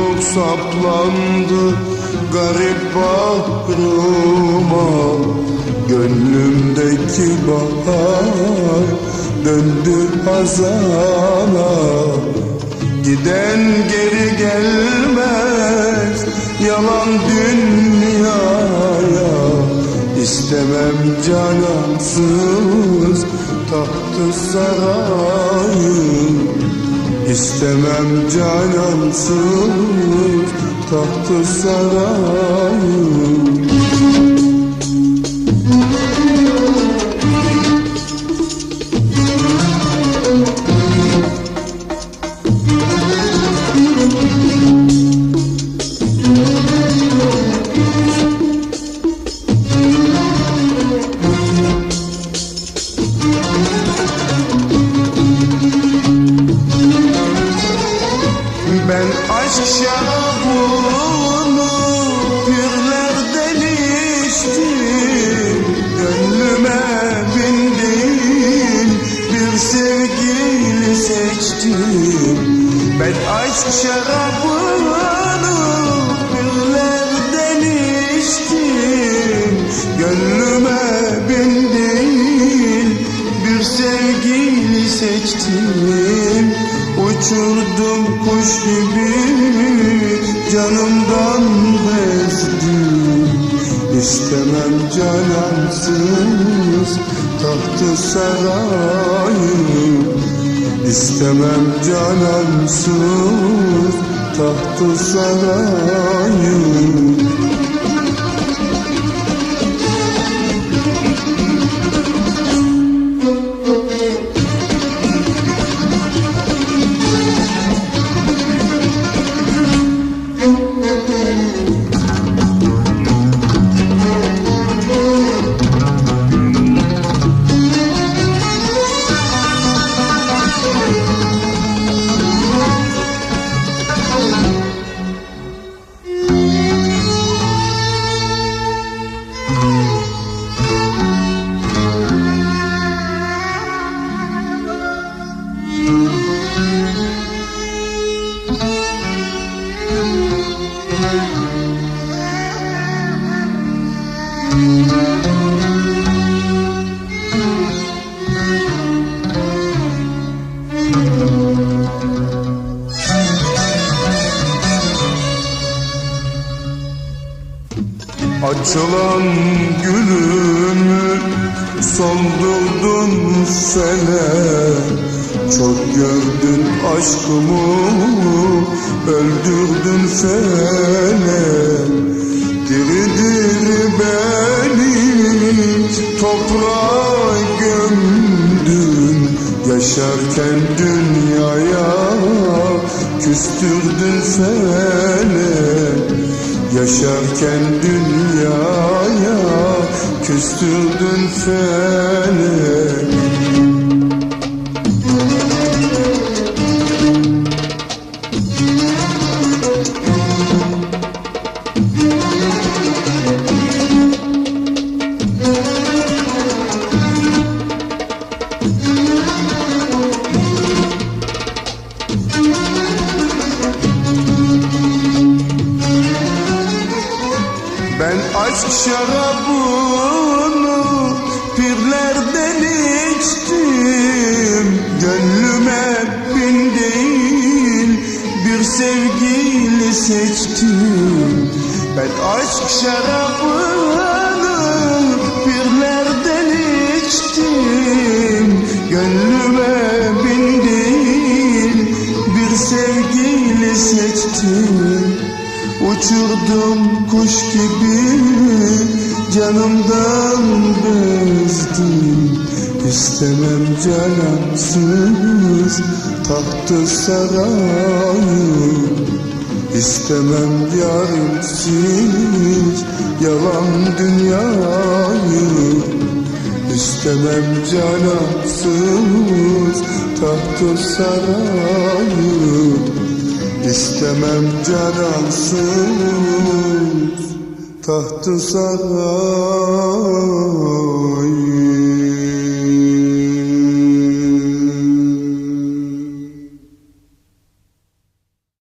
Umutsuzluk saplandı garip bağrıma Gönlümdeki bahar döndü hazana Giden geri gelmez yalan dünyaya. İstemem canansız tahtı sarayı İstemem canansız tahtı sarayı Ben aşk şarabını pirlerden içtim Gönlüme bin değil bir sevgili seçtim Ben aşk şarabını pirlerden içtim Gönlüme bin değil bir sevgili seçtim Uçurdum İstemem canansız tahtı sarayı İstemem canansız tahtı sarayı Açılan gülümü soldurdun felek Çok gördün aşkımı öldürdün felek Diri diri beni toprağa gömdün. Yaşarken dünyaya küstürdün felek Yaşarken dünyaya küstürdün felek aşk şarabını pirlerden içtim. Gönlüme bin bir sevgili seçtim. Uçurdum kuş gibi canımdan bezdim. İstemem canansız tahtı sarayı İstemem yarimsiz yalan dünyayı. İstemem canansız tahtı sarayı. İstemem canansız tahtı sarayı